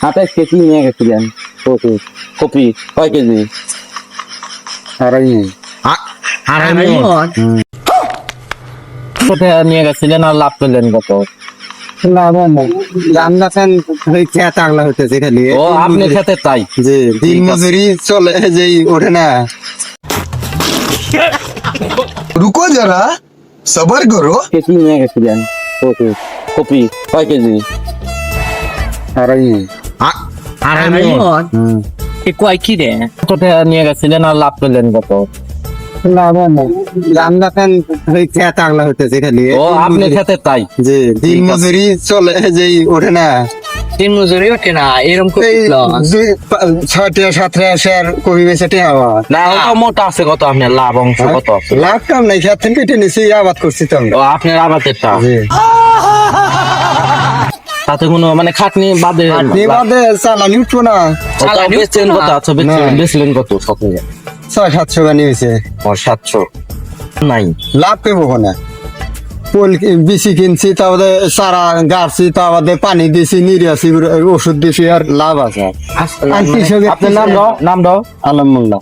সাতাইশ কেজি নিয়ে গেছিলেন। কপি কপি কয় কেজি? আড়াই আড়াই কোথায় নিয়ে গেছিলেন আর লাভ পেলেন কত? আপনি খেতে তাই যে দিন মজুরি চলে যে ওঠে না। রুকো যারা সবার করো কেজি নিয়ে গেছিলেন কপি কপি কয় কেজি? আড়াই আড়াই কয় কি রে? নিয়ে গেছিলেন আর লাভ করলেন কত? মজুরি। চলে যে ওঠে না। দিন মজুরি ওঠে না এরকম ছয়টা সাতটা শেয়ার কবি বেচে না ওটা মোটা আছে কত আপনার? লাভ অংশ কত? লাভ কাম নাই খেত থেকে কেটে নিছি আবাদ করছি তো আপনার আবাদেরটা জি। তাতে কোনো মানে খাটনি বাদে আপনি বাদে চালানি উঠবো না। চালানি বেচলেন কত। আচ্ছা বেচলেন কত? সকালে ছয় সাতশো গানি হয়েছে ও সাতশো। নাই। লাভ পেবো না পোল বিচি কিনছি তারপরে সারা গাড়ছি তারপরে পানি দিছি নিরিয়াছি ওষুধ দিছি আর লাভ আছে। আর কৃষকের আপনার নাম দাও নাম দাও। আলহামদুলিল্লাহ